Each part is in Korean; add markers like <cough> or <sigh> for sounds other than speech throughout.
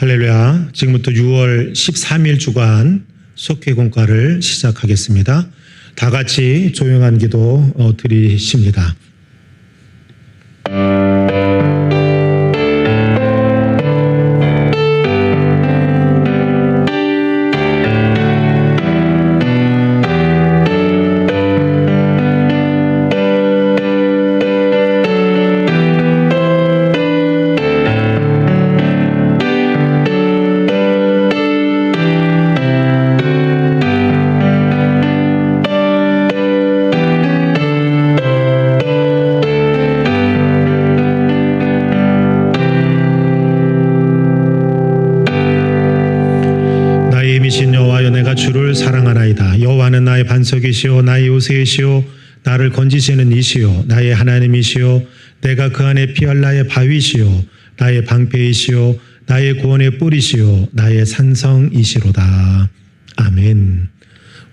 할렐루야. 지금부터 6월 13일 주간 속회 공과를 시작하겠습니다. 다 같이 조용한 기도 어, 드리십니다. 반석이시요 나의 요새이시요 나를 건지시는 이시요 나의 하나님이시요 내가 그 안에 피할 나의 바위시요 나의 방패이시요 나의 구원의 뿌리시요 나의 산성이시로다. 아멘.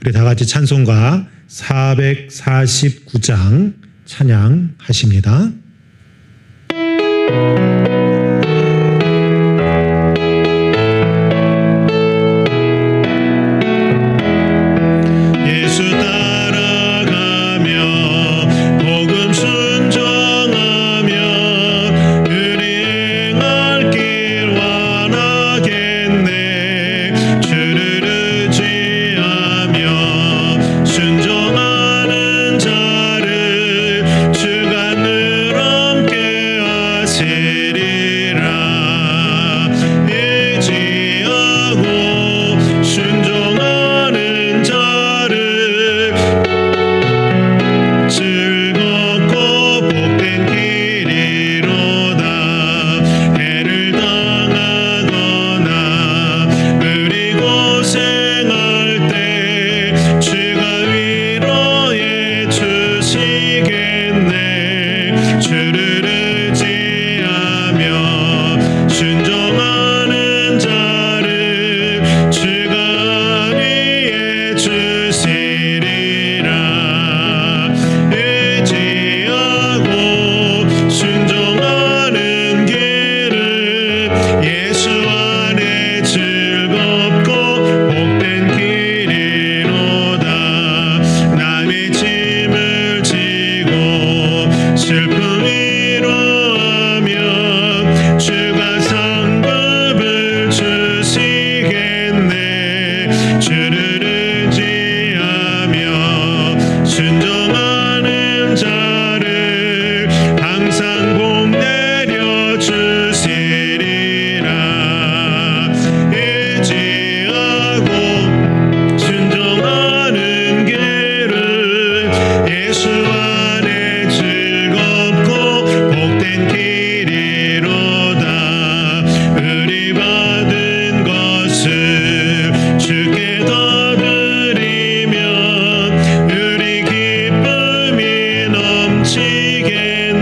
우리 다 같이 찬송가 449장 찬양하십니다.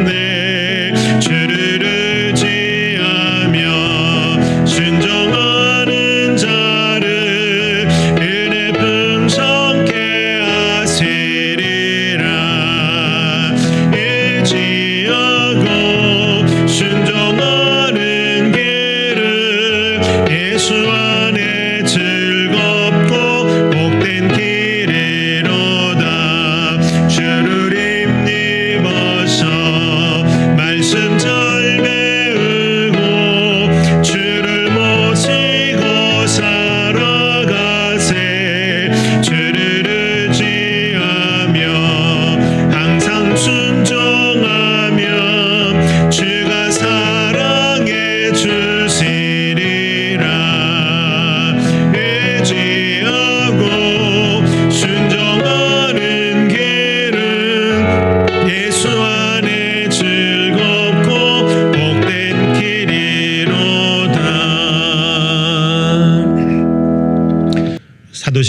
grande.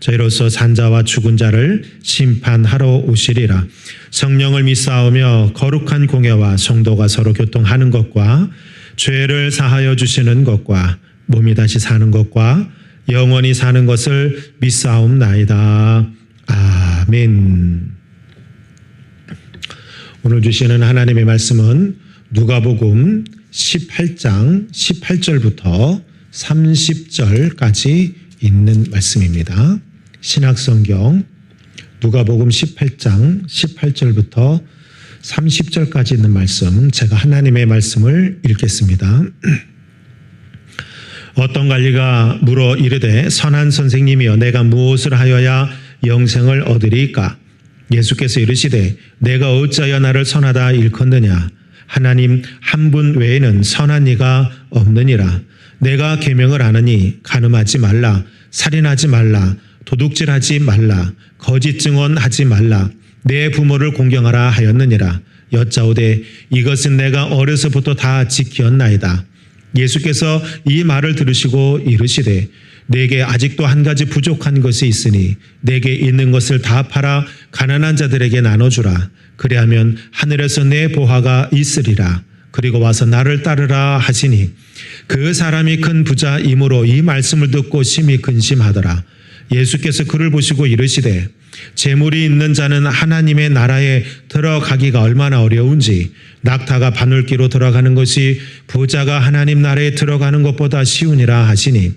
저희로서 산자와 죽은 자를 심판하러 오시리라. 성령을 믿사오며 거룩한 공예와 성도가 서로 교통하는 것과 죄를 사하여 주시는 것과 몸이 다시 사는 것과 영원히 사는 것을 믿사옵나이다. 아멘. 오늘 주시는 하나님의 말씀은 누가복음 18장 18절부터 30절까지 있는 말씀입니다. 신학성경 누가복음 18장 18절부터 30절까지 있는 말씀 제가 하나님의 말씀을 읽겠습니다. <clears throat> 어떤 관리가 물어 이르되 선한 선생님이여 내가 무엇을 하여야 영생을 얻으리까? 예수께서 이르시되 내가 어찌하여 나를 선하다 일컫느냐? 하나님 한 분 외에는 선한 이가 없느니라. 내가 계명을 아느니 간음하지 말라 살인하지 말라 도둑질하지 말라 거짓 증언하지 말라 내 부모를 공경하라 하였느니라 여짜오되 이것은 내가 어려서부터 다 지키었나이다 예수께서 이 말을 들으시고 이르시되 내게 아직도 한 가지 부족한 것이 있으니 내게 있는 것을 다 팔아 가난한 자들에게 나눠주라. 그리하면 하늘에서 내 보화가 있으리라. 그리고 와서 나를 따르라 하시니 그 사람이 큰 부자이므로 이 말씀을 듣고 심히 근심하더라. 예수께서 그를 보시고 이르시되 재물이 있는 자는 하나님의 나라에 들어가기가 얼마나 어려운지 낙타가 바늘기로 들어가는 것이 부자가 하나님 나라에 들어가는 것보다 쉬우니라 하시니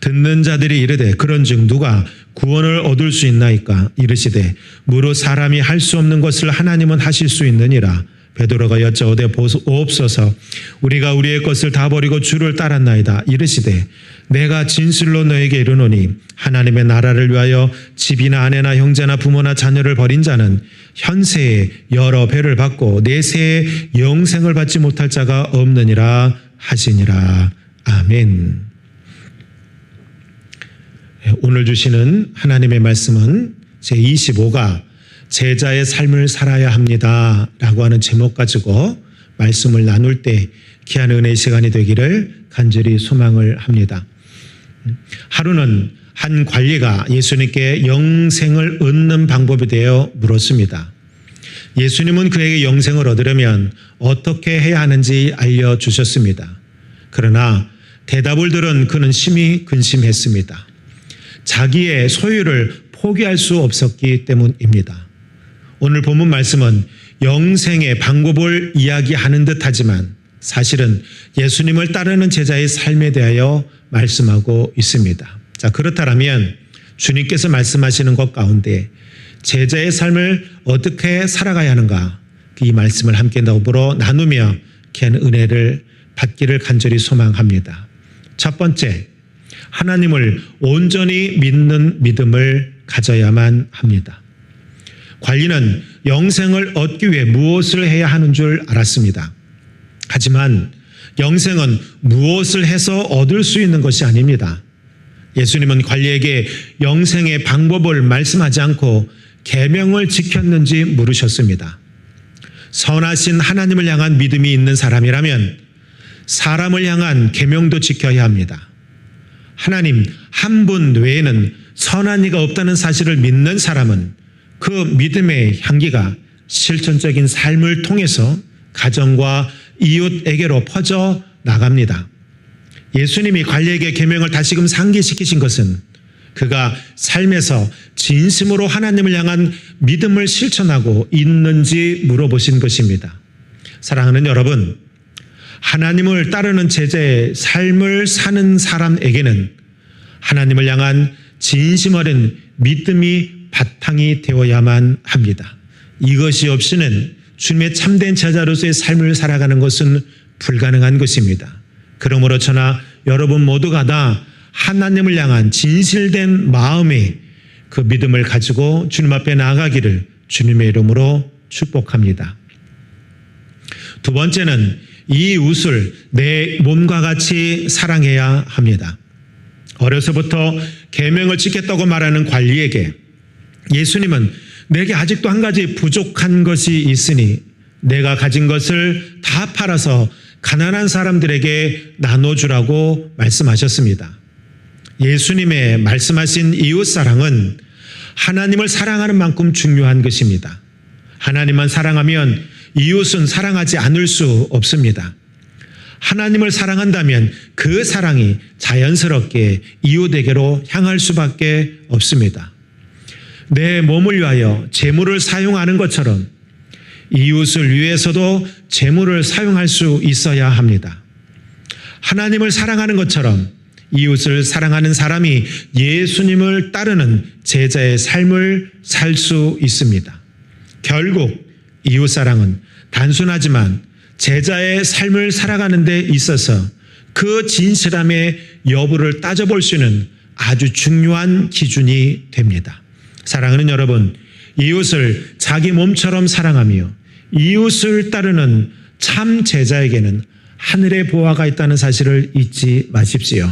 듣는 자들이 이르되 그런즉 누가 구원을 얻을 수 있나이까? 이르시되 무릇 사람이 할 수 없는 것을 하나님은 하실 수 있느니라 베드로가 여짜오되 보옵소서 우리가 우리의 것을 다 버리고 주를 따랐나이다 이르시되 내가 진실로 너에게 이르노니 하나님의 나라를 위하여 집이나 아내나 형제나 부모나 자녀를 버린 자는 현세에 여러 배를 받고 내세에 영생을 받지 못할 자가 없느니라 하시니라 아멘. 오늘 주시는 하나님의 말씀은 제 25가 제자의 삶을 살아야 합니다. 라고 하는 제목 가지고 말씀을 나눌 때 귀한 은혜의 시간이 되기를 간절히 소망을 합니다. 하루는 한 관리가 예수님께 영생을 얻는 방법에 대해 물었습니다. 예수님은 그에게 영생을 얻으려면 어떻게 해야 하는지 알려주셨습니다. 그러나 대답을 들은 그는 심히 근심했습니다. 자기의 소유를 포기할 수 없었기 때문입니다. 오늘 본문 말씀은 영생의 방법을 이야기하는 듯 하지만 사실은 예수님을 따르는 제자의 삶에 대하여 말씀하고 있습니다. 자, 그렇다면 주님께서 말씀하시는 것 가운데 제자의 삶을 어떻게 살아가야 하는가 이 말씀을 함께 더불어 나누며 귀한 은혜를 받기를 간절히 소망합니다. 첫 번째, 하나님을 온전히 믿는 믿음을 가져야만 합니다. 관리는 영생을 얻기 위해 무엇을 해야 하는 줄 알았습니다. 하지만 영생은 무엇을 해서 얻을 수 있는 것이 아닙니다. 예수님은 관리에게 영생의 방법을 말씀하지 않고 계명을 지켰는지 물으셨습니다. 선하신 하나님을 향한 믿음이 있는 사람이라면 사람을 향한 계명도 지켜야 합니다. 하나님 한 분 외에는 선한 이가 없다는 사실을 믿는 사람은 그 믿음의 향기가 실천적인 삶을 통해서 가정과 이웃에게로 퍼져 나갑니다. 예수님이 관리에게 계명을 다시금 상기시키신 것은 그가 삶에서 진심으로 하나님을 향한 믿음을 실천하고 있는지 물어보신 것입니다. 사랑하는 여러분, 하나님을 따르는 제자의 삶을 사는 사람에게는 하나님을 향한 진심 어린 믿음이 바탕이 되어야만 합니다. 이것이 없이는 주님의 참된 제자로서의 삶을 살아가는 것은 불가능한 것입니다. 그러므로 저나 여러분 모두가 다 하나님을 향한 진실된 마음의 그 믿음을 가지고 주님 앞에 나아가기를 주님의 이름으로 축복합니다. 두 번째는 이 웃을 내 몸과 같이 사랑해야 합니다. 어려서부터 계명을 지켰다고 말하는 관리에게 예수님은 내게 아직도 한 가지 부족한 것이 있으니 내가 가진 것을 다 팔아서 가난한 사람들에게 나눠주라고 말씀하셨습니다. 예수님의 말씀하신 이웃 사랑은 하나님을 사랑하는 만큼 중요한 것입니다. 하나님만 사랑하면 이웃은 사랑하지 않을 수 없습니다. 하나님을 사랑한다면 그 사랑이 자연스럽게 이웃에게로 향할 수밖에 없습니다. 내 몸을 위하여 재물을 사용하는 것처럼 이웃을 위해서도 재물을 사용할 수 있어야 합니다. 하나님을 사랑하는 것처럼 이웃을 사랑하는 사람이 예수님을 따르는 제자의 삶을 살 수 있습니다. 결국 이웃 사랑은 단순하지만 제자의 삶을 살아가는 데 있어서 그 진실함의 여부를 따져볼 수 있는 아주 중요한 기준이 됩니다. 사랑하는 여러분, 이웃을 자기 몸처럼 사랑하며 이웃을 따르는 참 제자에게는 하늘의 보화가 있다는 사실을 잊지 마십시오.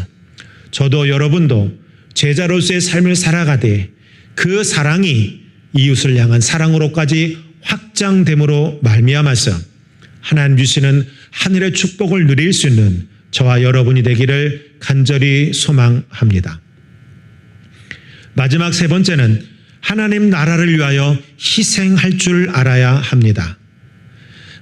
저도 여러분도 제자로서의 삶을 살아가되 그 사랑이 이웃을 향한 사랑으로까지 확장됨으로 말미암아서 하나님 주시는 하늘의 축복을 누릴 수 있는 저와 여러분이 되기를 간절히 소망합니다. 마지막 세 번째는 하나님 나라를 위하여 희생할 줄 알아야 합니다.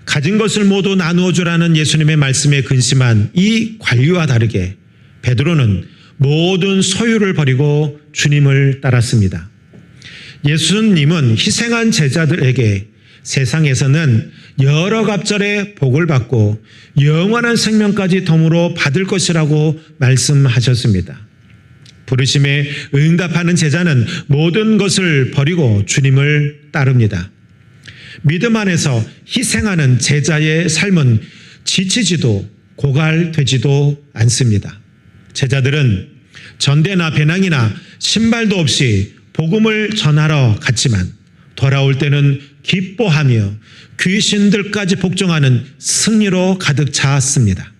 가진 것을 모두 나누어 주라는 예수님의 말씀에 근심한 이 관리와 다르게 베드로는 모든 소유를 버리고 주님을 따랐습니다. 예수님은 희생한 제자들에게 세상에서는 여러 갑절의 복을 받고 영원한 생명까지 덤으로 받을 것이라고 말씀하셨습니다. 부르심에 응답하는 제자는 모든 것을 버리고 주님을 따릅니다. 믿음 안에서 희생하는 제자의 삶은 지치지도 고갈되지도 않습니다. 제자들은 전대나 배낭이나 신발도 없이 복음을 전하러 갔지만 돌아올 때는 기뻐하며 귀신들까지 복종하는 승리로 가득 차았습니다.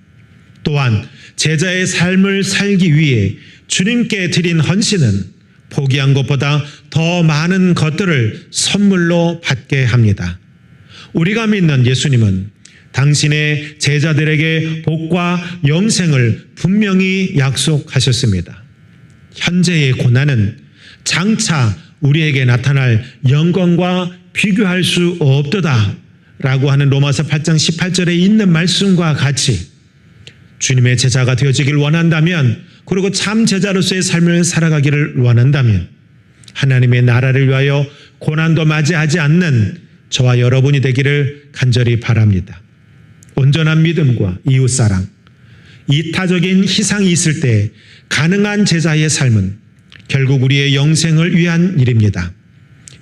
또한 제자의 삶을 살기 위해 주님께 드린 헌신은 포기한 것보다 더 많은 것들을 선물로 받게 합니다. 우리가 믿는 예수님은 당신의 제자들에게 복과 영생을 분명히 약속하셨습니다. 현재의 고난은 장차 우리에게 나타날 영광과 비교할 수 없도다 라고 하는 로마서 8장 18절에 있는 말씀과 같이 주님의 제자가 되어지길 원한다면 그리고 참 제자로서의 삶을 살아가기를 원한다면 하나님의 나라를 위하여 고난도 맞이하지 않는 저와 여러분이 되기를 간절히 바랍니다. 온전한 믿음과 이웃사랑, 이타적인 희상이 있을 때 가능한 제자의 삶은 결국 우리의 영생을 위한 일입니다.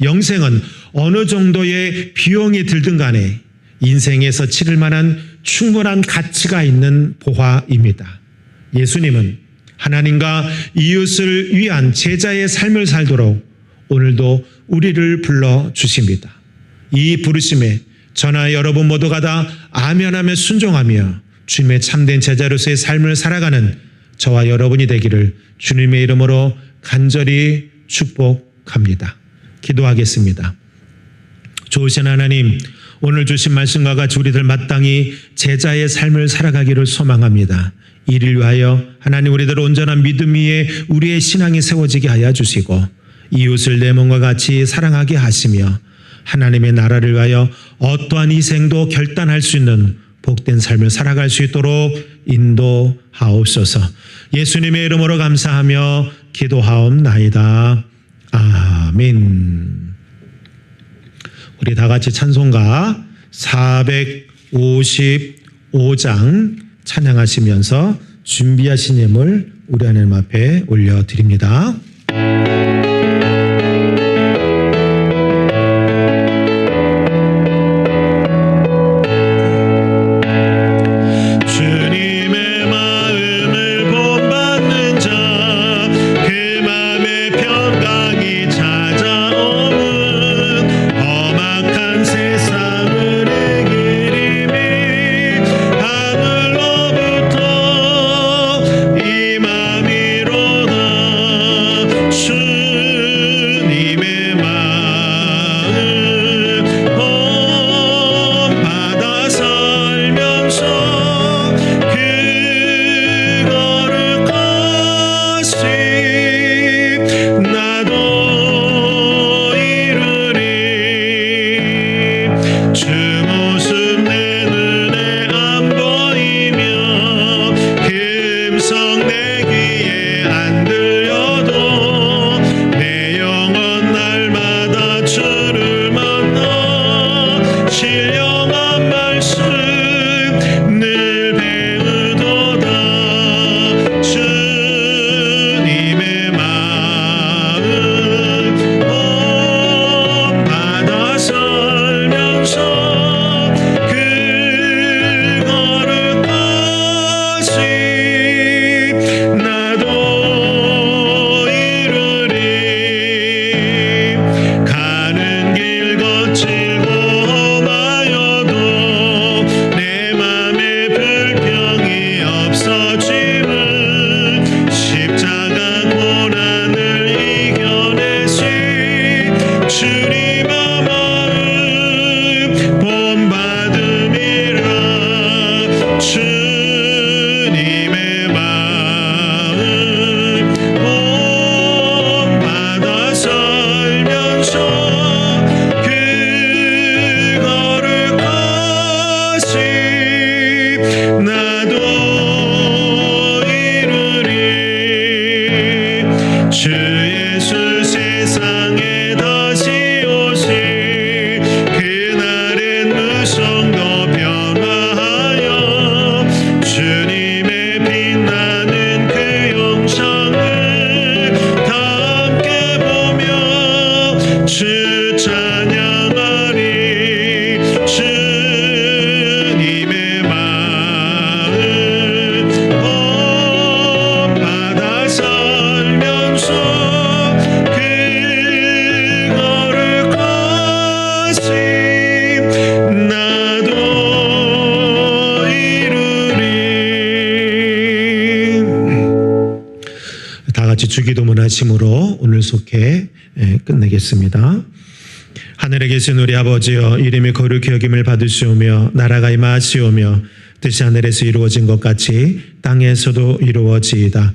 영생은 어느 정도의 비용이 들든 간에 인생에서 치를 만한 충분한 가치가 있는 보화입니다. 예수님은 하나님과 이웃을 위한 제자의 삶을 살도록 오늘도 우리를 불러 주십니다. 이 부르심에 저나 여러분 모두가 다 아면하며 순종하며 주님의 참된 제자로서의 삶을 살아가는 저와 여러분이 되기를 주님의 이름으로 간절히 축복합니다. 기도하겠습니다. 좋으신 하나님, 오늘 주신 말씀과 같이 우리들 마땅히 제자의 삶을 살아가기를 소망합니다. 이를 위하여 하나님 우리들 온전한 믿음 위에 우리의 신앙이 세워지게 하여 주시고 이웃을 내 몸과 같이 사랑하게 하시며 하나님의 나라를 위하여 어떠한 희생도 결단할 수 있는 복된 삶을 살아갈 수 있도록 인도하옵소서. 예수님의 이름으로 감사하며 기도하옵나이다. 아멘. 우리 다 같이 찬송가 455장 찬양하시면서 준비하신 예물 우리 하나님 앞에 올려드립니다. 하심으로 오늘 속해 예, 끝내겠습니다. 하늘에 계신 우리 아버지여 이름이 거룩히 여김을 받으시오며 나라가 임하시오며 뜻이 하늘에서 이루어진 것 같이 땅에서도 이루어지이다.